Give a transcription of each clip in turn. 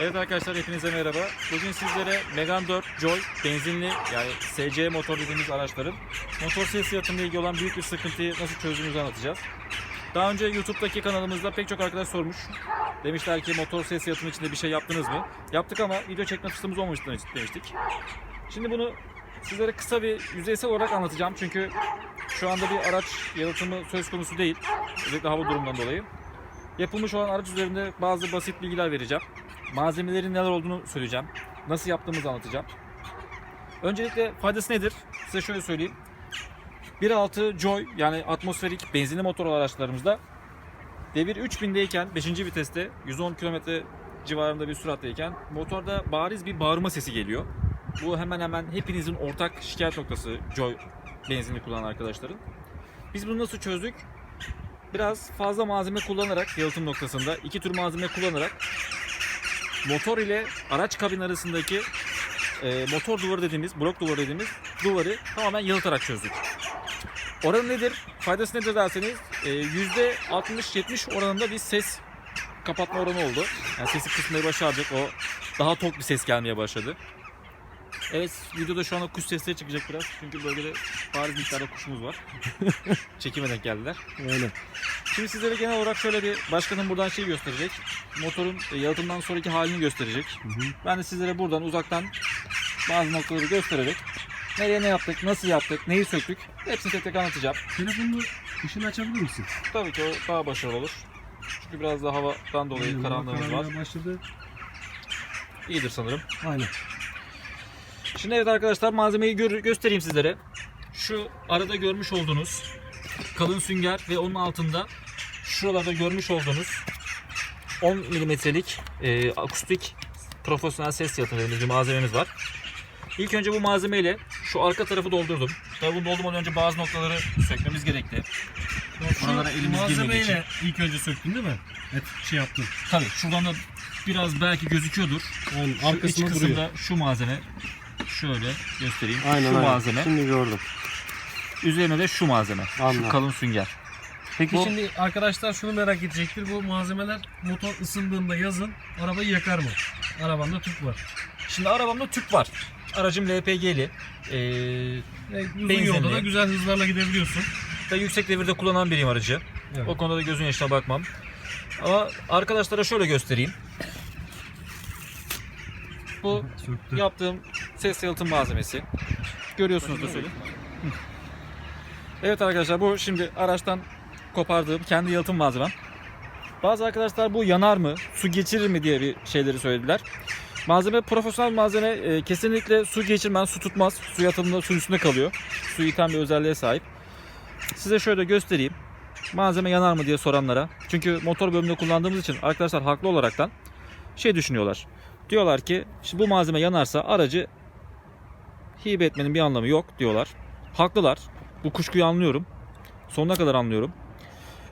Evet arkadaşlar hepinize merhaba. Bugün sizlere Megane 4 Joy benzinli yani SC motor dediğimiz araçların motor ses fiyatıyla ilgili olan büyük bir sıkıntıyı nasıl çözdüğümüzü anlatacağız. Daha önce YouTube'daki kanalımızda pek çok arkadaş sormuş. Demişler ki motor ses yalıtımı içinde bir şey yaptınız mı? Yaptık ama video çekme fırsatımız olmamıştı demiştik. Şimdi bunu sizlere kısa bir yüzeysel olarak anlatacağım. Çünkü şu anda bir araç yalıtımı söz konusu değil. Özellikle hava durumundan dolayı. Yapılmış olan araç üzerinde bazı basit bilgiler vereceğim. Malzemelerin neler olduğunu söyleyeceğim. Nasıl yaptığımızı anlatacağım. Öncelikle faydası nedir? Size şöyle söyleyeyim. 1.6 Joy yani atmosferik benzinli motor araçlarımızda devir 3000'deyken 5. viteste 110 km civarında bir süratteyken motorda bariz bir bağırma sesi geliyor. Bu hemen hemen hepinizin ortak şikayet noktası Joy benzinli kullanan arkadaşların. Biz bunu nasıl çözdük? Biraz fazla malzeme kullanarak yalıtım noktasında iki tür malzeme kullanarak motor ile araç kabin arasındaki e, motor duvarı dediğimiz, blok duvarı dediğimiz duvarı tamamen yalıtarak çözdük. Oranı nedir? Faydası nedir derseniz e, %60-70 oranında bir ses kapatma oranı oldu. Yani sesi kısmayı başardık. O daha tok bir ses gelmeye başladı. Evet videoda şu anda kuş sesleri çıkacak biraz. Çünkü bölgede bariz miktarda kuşumuz var. Çekime denk geldiler. Öyle. Şimdi sizlere genel olarak şöyle bir başkanım buradan şey gösterecek. Motorun e, yalıtımdan sonraki halini gösterecek. Ben de sizlere buradan uzaktan bazı noktaları göstererek nereye ne yaptık, nasıl yaptık, neyi söktük hepsini tek tek anlatacağım. Telefonun ışığını açabilir misin? Tabii ki o daha başarılı olur. Çünkü biraz da havadan dolayı Aynen, karanlığımız var. başladı. İyidir sanırım. Aynen. Şimdi evet arkadaşlar malzemeyi gör- göstereyim sizlere. Şu arada görmüş olduğunuz kalın sünger ve onun altında şuralarda görmüş olduğunuz 10 milimetrelik e, akustik profesyonel ses yalıtımı malzememiz var. İlk önce bu malzemeyle şu arka tarafı doldurdum. Tabii bunu doldurmadan önce bazı noktaları sökmemiz gerekti. Buralara elimiz girmediği için. ilk önce söktün değil mi? Evet şey yaptın. Tabii şuradan da biraz belki gözüküyordur. Aynen Şu iç arkasında kısımda duruyor. şu malzeme şöyle göstereyim. Aynen şu aynen. malzeme. Şimdi gördüm. Üzerine de şu malzeme. Anladım. Şu kalın sünger. Peki Bu- şimdi arkadaşlar şunu merak edecektir. Bu malzemeler motor ısındığında yazın arabayı yakar mı? Arabanda tüp var. Şimdi arabamda tüp var. Aracım LPG'li. Ee, uzun Benzinli. yolda da güzel hızlarla gidebiliyorsun. ve yüksek devirde kullanan biriyim aracı. Evet. O konuda da gözün yaşına bakmam. Ama arkadaşlara şöyle göstereyim. Bu Söktü. yaptığım ses yalıtım malzemesi. Görüyorsunuz. Hı. Evet arkadaşlar bu şimdi araçtan kopardığım kendi yalıtım malzemem. Bazı arkadaşlar bu yanar mı, su geçirir mi diye bir şeyleri söylediler. Malzeme profesyonel malzeme e, kesinlikle su geçirmez, su tutmaz. Su yatımında su üstünde kalıyor. Su iten bir özelliğe sahip. Size şöyle göstereyim. Malzeme yanar mı diye soranlara. Çünkü motor bölümünde kullandığımız için arkadaşlar haklı olaraktan şey düşünüyorlar. Diyorlar ki bu malzeme yanarsa aracı hibe etmenin bir anlamı yok diyorlar. Haklılar. Bu kuşkuyu anlıyorum. Sonuna kadar anlıyorum.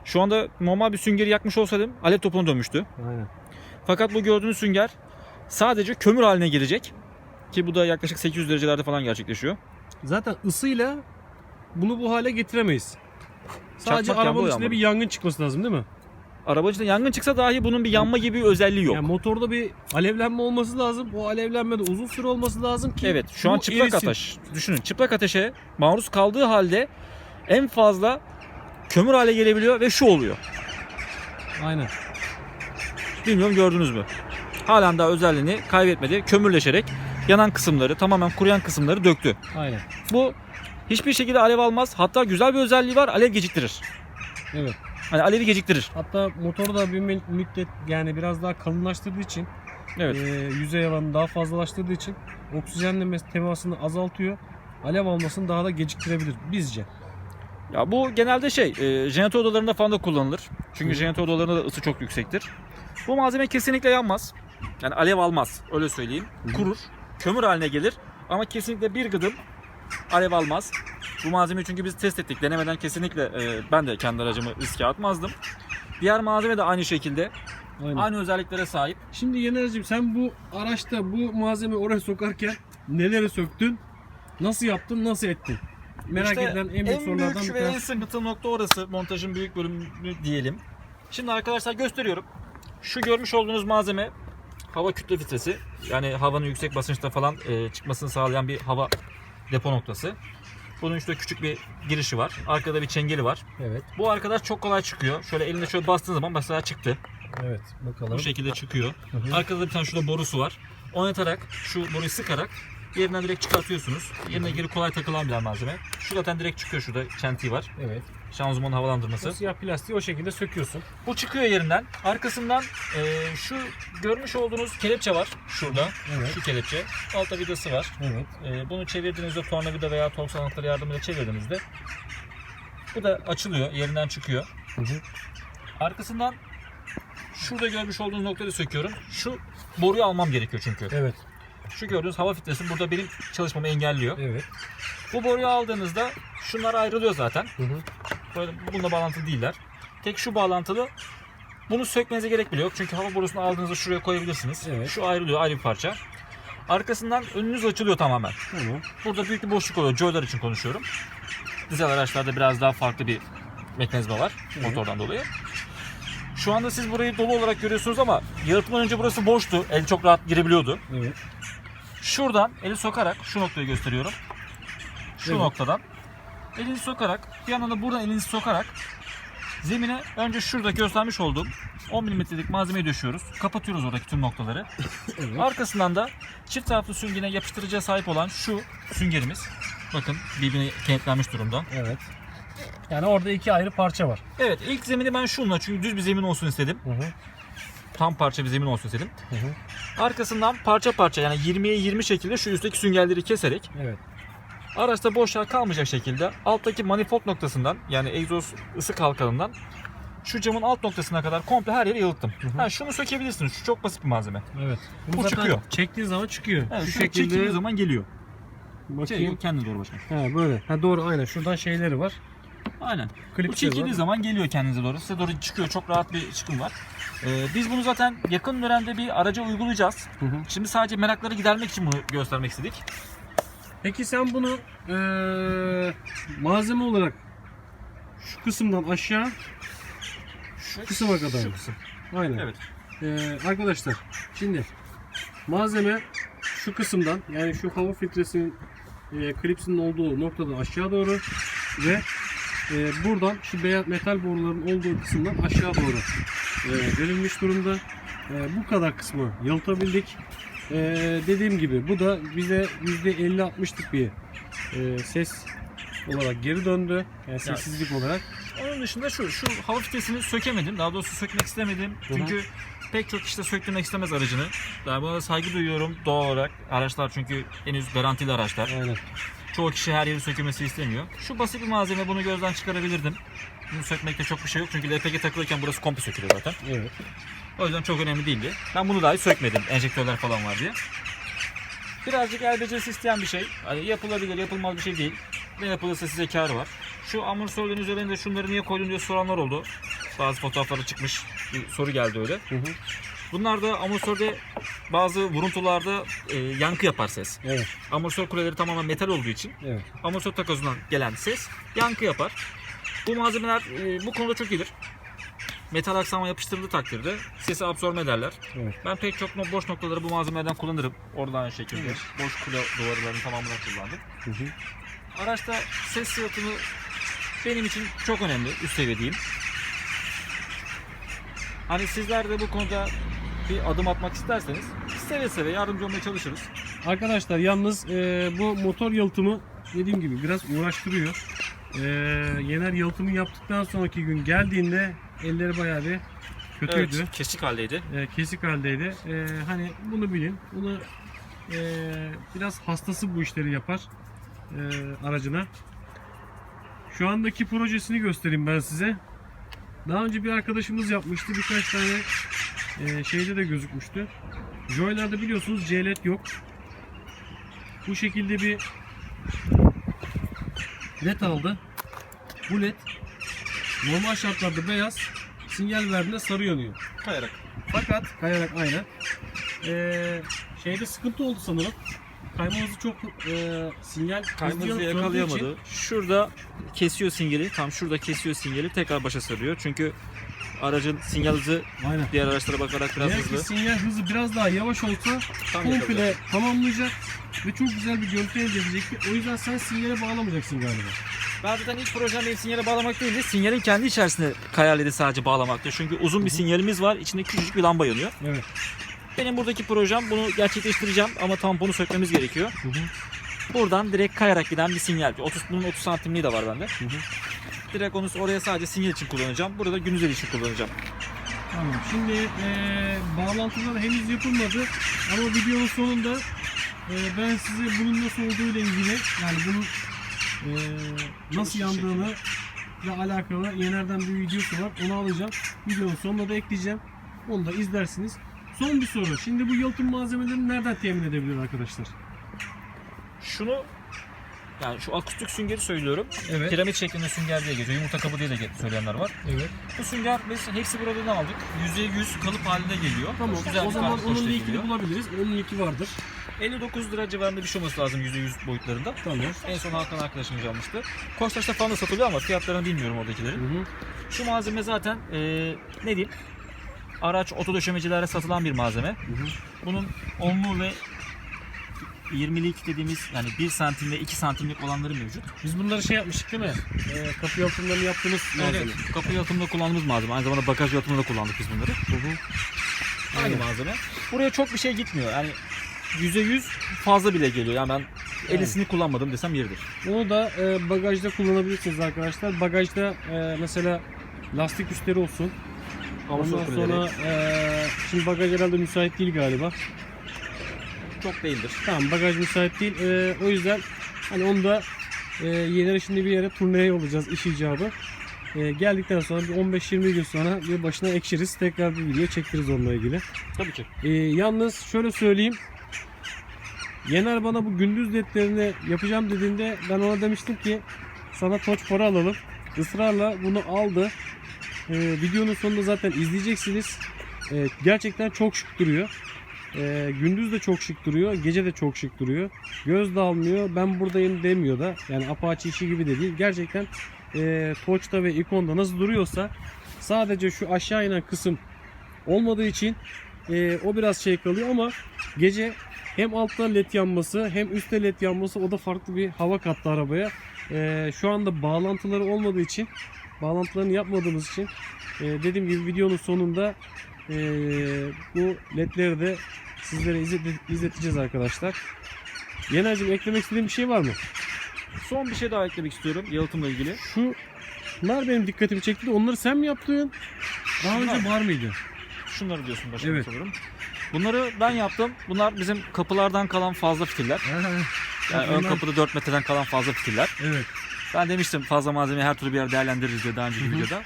Şu anda normal bir süngeri yakmış olsaydım alev topuna dönmüştü. Aynen. Fakat bu gördüğünüz sünger sadece kömür haline gelecek. Ki bu da yaklaşık 800 derecelerde falan gerçekleşiyor. Zaten ısıyla bunu bu hale getiremeyiz. Sadece Çakmak arabanın içinde bir yangın çıkması lazım değil mi? Araba içinde yangın çıksa dahi bunun bir yanma gibi bir özelliği yok. Yani motorda bir alevlenme olması lazım. O alevlenme de uzun süre olması lazım ki Evet şu an çıplak erisin. ateş. Düşünün çıplak ateşe maruz kaldığı halde en fazla kömür hale gelebiliyor ve şu oluyor. Aynen. Bilmiyorum gördünüz mü? Halen daha özelliğini kaybetmedi. Kömürleşerek yanan kısımları tamamen kuruyan kısımları döktü. Aynen. Bu hiçbir şekilde alev almaz. Hatta güzel bir özelliği var. Alev geciktirir. Evet. Hani alevi geciktirir. Hatta motoru da bir mü- müddet yani biraz daha kalınlaştırdığı için Evet. e, yüzey alanını daha fazlalaştırdığı için oksijenle temasını azaltıyor. Alev almasını daha da geciktirebilir bizce. Ya bu genelde şey, e, jeneratör odalarında falan da kullanılır. Çünkü jeneratör odalarında da ısı çok yüksektir. Bu malzeme kesinlikle yanmaz. Yani alev almaz. Öyle söyleyeyim. Kurur. Kömür haline gelir. Ama kesinlikle bir gıdım alev almaz. Bu malzemeyi çünkü biz test ettik. Denemeden kesinlikle e, ben de kendi aracımı riske atmazdım. Diğer malzeme de aynı şekilde. Aynen. Aynı özelliklere sahip. Şimdi Yener'cim sen bu araçta bu malzemeyi oraya sokarken neleri söktün? Nasıl yaptın? Nasıl ettin? Merak İşte edilen en büyük sorulardan bir en tanesi. sıkıntı nokta orası. Montajın büyük bölümü diyelim. Şimdi arkadaşlar gösteriyorum. Şu görmüş olduğunuz malzeme hava kütle filtresi. Yani havanın yüksek basınçta falan e, çıkmasını sağlayan bir hava depo noktası. Bunun işte küçük bir girişi var. Arkada bir çengeli var. Evet. Bu arkadaş çok kolay çıkıyor. Şöyle elinde şöyle bastığın zaman mesela çıktı. Evet. Bakalım. Bu şekilde çıkıyor. Hı hı. Arkada da bir tane şurada borusu var. Oynatarak şu boruyu sıkarak yerinden direkt çıkartıyorsunuz. Yerine geri kolay takılan bir malzeme. Şu zaten direkt çıkıyor şurada çentiği var. Evet. Şanzıman havalandırması. Bu siyah plastiği o şekilde söküyorsun. Bu çıkıyor yerinden. Arkasından e, şu görmüş olduğunuz kelepçe var şurada. Evet. Şu kelepçe. Altta vidası var. Evet. E, bunu çevirdiğinizde tornavida veya tork sanatları yardımıyla çevirdiğinizde bu da açılıyor, yerinden çıkıyor. Hı hı. Arkasından şurada görmüş olduğunuz noktayı söküyorum. Şu boruyu almam gerekiyor çünkü. Evet. Şu gördüğünüz hava filtresi burada benim çalışmamı engelliyor. Evet. Bu boruyu aldığınızda şunlar ayrılıyor zaten. Hı hı. Bununla bağlantılı değiller. Tek şu bağlantılı. Bunu sökmenize gerek bile yok. Çünkü hava borusunu aldığınızda şuraya koyabilirsiniz. Evet. Şu ayrılıyor ayrı bir parça. Arkasından önünüz açılıyor tamamen. Tamam. Burada büyük bir boşluk oluyor. Joylar için konuşuyorum. Dizel araçlarda biraz daha farklı bir mekanizma var Evet. motordan dolayı. Şu anda siz burayı dolu olarak görüyorsunuz ama yalıtımdan önce burası boştu. El çok rahat girebiliyordu. Evet. Şuradan eli sokarak şu noktayı gösteriyorum. Şu Evet. noktadan elinizi sokarak bir yandan da buradan elinizi sokarak zemine önce şurada göstermiş olduğum 10 mm'lik malzemeyi döşüyoruz. Kapatıyoruz oradaki tüm noktaları. Evet. Arkasından da çift taraflı süngene yapıştırıcıya sahip olan şu süngerimiz. Bakın birbirine kenetlenmiş durumda. Evet. Yani orada iki ayrı parça var. Evet ilk zemini ben şunla çünkü düz bir zemin olsun istedim. Hı hı. Tam parça bir zemin olsun istedim. Hı hı. Arkasından parça parça yani 20'ye 20 şekilde şu üstteki süngerleri keserek Evet. Araçta boş yer kalmayacak şekilde alttaki manifold noktasından yani egzoz ısı kalkanından şu camın alt noktasına kadar komple her yeri yalıttım. hı. Ha, şunu sökebilirsiniz. Şu çok basit bir malzeme. Evet. Bu zaten çıkıyor. Çektiğin zaman çıkıyor. Evet, Şu şekilde çektiğiniz zaman geliyor. bakayım. Şey, kendine doğru başkan. Ha böyle. Ha doğru aynen. Şuradan şeyleri var. Aynen. Bu Klipleri çekildiği var. zaman geliyor kendinize doğru. Size doğru çıkıyor. Çok rahat bir çıkım var. Ee, biz bunu zaten yakın dönemde bir araca uygulayacağız. Hı hı. Şimdi sadece merakları gidermek için bunu göstermek istedik. Peki sen bunu eee, malzeme olarak şu kısımdan aşağı Şu kısma kadar Şu kısım. aynen. Evet. Eee, arkadaşlar şimdi malzeme şu kısımdan yani şu hava filtresinin eee klipsinin olduğu noktadan aşağı doğru ve eee, buradan şu beyaz metal boruların olduğu kısımdan aşağı doğru eee, verilmiş durumda. Eee, bu kadar kısmı yalıtabildik. Eee, dediğim gibi bu da bize %50-60'lık bir eee, ses olarak geri döndü. Yani sessizlik olarak. Onun dışında şu, şu hava filtresini sökemedim. Daha doğrusu sökmek istemedim. Çünkü pek çok işte söktürmek istemez aracını. Daha buna da saygı duyuyorum doğal olarak. Araçlar çünkü henüz garantili araçlar. Aynen. Çoğu kişi her yeri sökülmesi istemiyor. Şu basit bir malzeme bunu gözden çıkarabilirdim. Bunu sökmekte çok bir şey yok çünkü LPG takılırken burası komple sökülüyor zaten. Evet. O yüzden çok önemli değildi. Ben bunu dahi sökmedim. Enjektörler falan var diye. Birazcık el becerisi isteyen bir şey. Hani yapılabilir, yapılmaz bir şey değil. Ne yapılırsa size kar var. Şu amortisörlerin üzerinde şunları niye koydun diye soranlar oldu. Bazı fotoğrafları çıkmış. Bir soru geldi öyle. Hı hı. Bunlar da amortisörde bazı vuruntularda e, yankı yapar ses. Evet. Amortisör kuleleri tamamen metal olduğu için Evet. amortisör takozundan gelen ses yankı yapar. Bu malzemeler e, bu konuda çok iyidir. Metal aksama yapıştırıldığı takdirde sesi absorbe ederler. Evet. Ben pek çok no- boş noktaları bu malzemelerden kullanırım. Oradan aynı şekilde boş kule duvarlarının tamamını kullandım. Hı hı. Araçta ses sıhhatını benim için çok önemli. Üst seviyedeyim. Hani sizler de bu konuda bir adım atmak isterseniz seve seve yardımcı olmaya çalışırız. Arkadaşlar yalnız e, bu motor yalıtımı dediğim gibi biraz uğraştırıyor. E, Yener yalıtımı yaptıktan sonraki gün geldiğinde elleri bayağı bir kötüydü. Evet, kesik haldeydi. E, kesik haldeydi. E, hani bunu bilin. Bunu e, biraz hastası bu işleri yapar e, aracına. Şu andaki projesini göstereyim ben size. Daha önce bir arkadaşımız yapmıştı. Birkaç tane e, şeyde de gözükmüştü. Joy'larda biliyorsunuz C-LED yok. Bu şekilde bir led aldı. Bu led normal şartlarda beyaz, sinyal verdiğinde sarı yanıyor. Kayarak. Fakat kayarak aynen. Ee, şeyde sıkıntı oldu sanırım. Kayma hızı çok e, sinyal Kayma hızı yakalayamadı. Şurada kesiyor sinyali. Tam şurada kesiyor sinyali. Tekrar başa sarıyor. Çünkü aracın sinyal hızı Aynen. diğer araçlara bakarak biraz Eğer hızlı. sinyal hızı biraz daha yavaş olsa Tam komple yakalayacak. tamamlayacak ve çok güzel bir görüntü elde edecekti. O yüzden sen sinyale bağlamayacaksın galiba. Ben zaten ilk projem benim sinyale bağlamak değildi. Sinyalin kendi içerisinde hayalleri sadece bağlamaktı. Çünkü uzun bir sinyalimiz var. İçinde küçücük bir lamba yanıyor. Evet. Benim buradaki projem bunu gerçekleştireceğim ama tamponu sökmemiz gerekiyor. Hı hı. Buradan direkt kayarak giden bir sinyal. 30, bunun 30 santimliği de var bende. Hı hı. Direkt onu oraya sadece sinyal için kullanacağım. Burada gündüz için kullanacağım. Tamam. Şimdi eee bağlantılar henüz yapılmadı ama videonun sonunda eee, ben size bunun nasıl olduğu ile ilgili yani bunun eee, nasıl yandığını ile alakalı Yener'den bir videosu var. Onu alacağım. Videonun sonuna da ekleyeceğim. Onu da izlersiniz. Son bir soru. Şimdi bu yalıtım malzemelerini nereden temin edebilir arkadaşlar? Şunu yani şu akustik süngeri söylüyorum. Evet. Piramit şeklinde sünger diye geçiyor. Yumurta kabı diye de söyleyenler var. Evet. Bu sünger biz hepsi buradan aldık. %100 kalıp halinde geliyor. Tamam. Güzel o zaman onun linkini geliyor. bulabiliriz. Onun linki vardır. 59 lira civarında bir şey olması lazım %100 boyutlarında. Tamam. En son Hakan arkadaşımız almıştı. Koçtaş'ta falan da satılıyor ama fiyatlarını bilmiyorum Hı oradakilerin. hı. Şu malzeme zaten eee ne diyeyim? Araç oto döşemecilere satılan bir malzeme. Hı hı. Bunun 10'lu ve 20'lik dediğimiz yani 1 santim ve 2 santimlik olanları mevcut. Biz bunları şey yapmıştık değil mi? Ee, kapı yalıtımlarını yaptığımız malzeme. Evet, kapı yalıtımında kullandığımız malzeme. Aynı zamanda bagaj yalıtımında da kullandık biz bunları. Hı hı. Aynı Aynen. malzeme. Buraya çok bir şey gitmiyor. Yani %100 fazla bile geliyor. Yani ben 50'sini kullanmadım desem yeridir. Onu da e, bagajda kullanabilirsiniz arkadaşlar. Bagajda e, mesela lastik üstleri olsun. Ondan sonra e, şimdi bagaj herhalde müsait değil galiba. çok değildir. Tamam bagaj müsait değil. E, o yüzden hani onu da e, Yener'e şimdi bir yere turneye yollayacağız iş icabı. E, geldikten sonra bir 15-20 gün sonra bir başına ekşiriz. Tekrar bir video çektiririz onunla ilgili. Tabii ki. E, yalnız şöyle söyleyeyim. Yener bana bu gündüz ledlerini yapacağım dediğinde ben ona demiştim ki sana toç para alalım. Israrla bunu aldı. E, videonun sonunda zaten izleyeceksiniz. E, gerçekten çok şık duruyor. E, gündüz de çok şık duruyor. Gece de çok şık duruyor. Göz de almıyor. Ben buradayım demiyor da. Yani Apache işi gibi de değil. Gerçekten e, Torch'ta ve Icon'da nasıl duruyorsa sadece şu aşağı inen kısım olmadığı için e, o biraz şey kalıyor ama gece hem altta led yanması hem üstte led yanması o da farklı bir hava kattı arabaya. E, şu anda bağlantıları olmadığı için bağlantılarını yapmadığımız için e, dediğim gibi videonun sonunda e, bu ledleri de sizlere izlet- izleteceğiz arkadaşlar. Yener'cim eklemek istediğin bir şey var mı? Son bir şey daha eklemek istiyorum yalıtımla ilgili. Şunlar benim dikkatimi çekti de onları sen mi yaptın? Daha önce Şunlar. var mıydı? Şunları diyorsun başkanım Evet. sanırım. Bunları ben yaptım. Bunlar bizim kapılardan kalan fazla fitiller. Yani ön kapıda 4 metreden kalan fazla fitiller. Evet. Ben demiştim fazla malzemeyi her türlü bir yer değerlendiririz diye daha önceki videoda.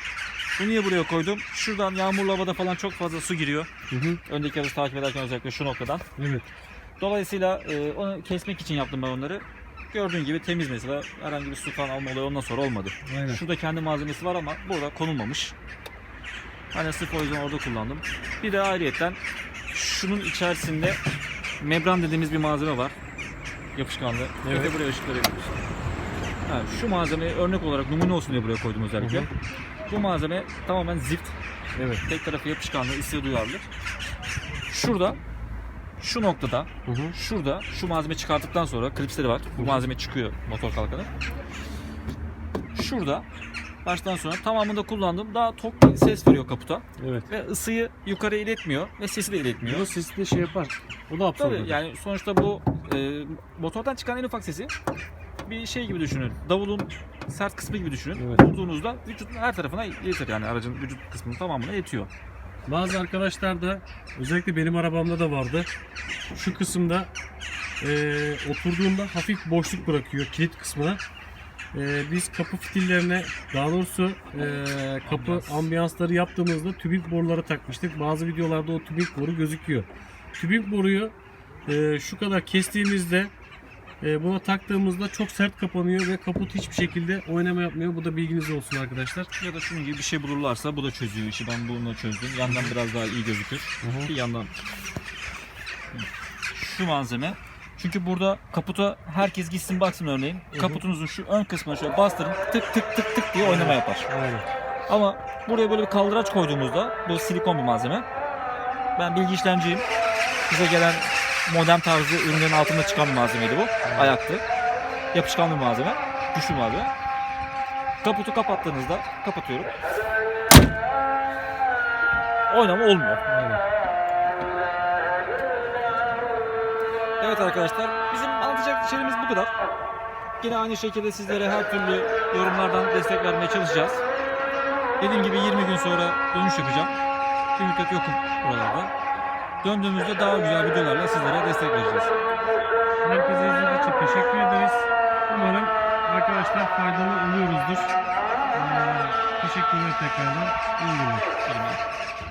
Bunu niye buraya koydum? Şuradan yağmurlu havada falan çok fazla su giriyor. Hı hı. Öndeki aracı takip ederken özellikle şu noktadan. Evet. Dolayısıyla e, onu kesmek için yaptım ben onları. Gördüğün gibi temiz mesela. Herhangi bir su falan alma olayı ondan sonra olmadı. Aynen. Şurada kendi malzemesi var ama burada konulmamış. Hani sırf o yüzden orada kullandım. Bir de ayrıyetten şunun içerisinde membran dediğimiz bir malzeme var. Yapışkanlı. Evet. De buraya ışık verebiliriz. Ha, şu malzemeyi örnek olarak numune olsun diye buraya koydum özellikle. Hı hı. Bu malzeme tamamen zift. Evet. Tek tarafı yapışkanlı, ısıya duyarlı. Şurada şu noktada Hı hı. şurada şu malzeme çıkarttıktan sonra klipsleri var. Bu Hı hı. malzeme çıkıyor motor kalkanı. Şurada baştan sona tamamında kullandım. Daha tok bir ses veriyor kaputa Evet. ve ısıyı yukarı iletmiyor ve sesi de iletmiyor. O sesi de şey yapar. O da absorbe Tabii yani sonuçta bu e, motordan çıkan en ufak sesi bir şey gibi düşünün. Davulun sert kısmı gibi düşünün. Evet. Vurduğunuzda vücudun her tarafına iletir yani aracın vücut kısmının tamamına yetiyor. Bazı arkadaşlar da özellikle benim arabamda da vardı. Şu kısımda eee oturduğunda hafif boşluk bırakıyor kilit kısmına. Eee, biz kapı fitillerine daha doğrusu eee, kapı Ambiyans. ambiyansları yaptığımızda tübing boruları takmıştık. Bazı videolarda o tübing boru gözüküyor. Tübing boruyu eee, şu kadar kestiğimizde buna taktığımızda çok sert kapanıyor ve kaput hiçbir şekilde oynama yapmıyor. Bu da bilginiz olsun arkadaşlar. Ya da şunun gibi bir şey bulurlarsa bu da çözüyor işi. Ben bununla çözdüm. Yandan biraz daha iyi gözükür. Bir yandan şu malzeme. Çünkü burada kaputa herkes gitsin baksın örneğin. hı. Kaputunuzun şu ön kısmına şöyle bastırın tık tık tık tık diye oynama yapar. Aynen. Ama buraya böyle bir kaldıraç koyduğumuzda bu silikon bir malzeme. Ben bilgi işlemciyim. Bize gelen modern tarzı ürünlerin altında çıkan bir malzemeydi bu. Ayaktı. Yapışkan bir malzeme. Güçlü malzeme. Kaputu kapattığınızda kapatıyorum. Oynama olmuyor. Aynen. Evet arkadaşlar bizim anlatacak şeyimiz bu kadar. Yine aynı şekilde sizlere her türlü yorumlardan destek vermeye çalışacağız. Dediğim gibi 20 gün sonra dönüş yapacağım. Bir müddet yokum buralarda. Döndüğümüzde daha güzel videolarla sizlere destek vereceğiz. Herkese izlediğiniz için teşekkür ederiz. Umarım arkadaşlar faydalı oluyoruzdur. Ee, teşekkürler tekrardan. İyi günler.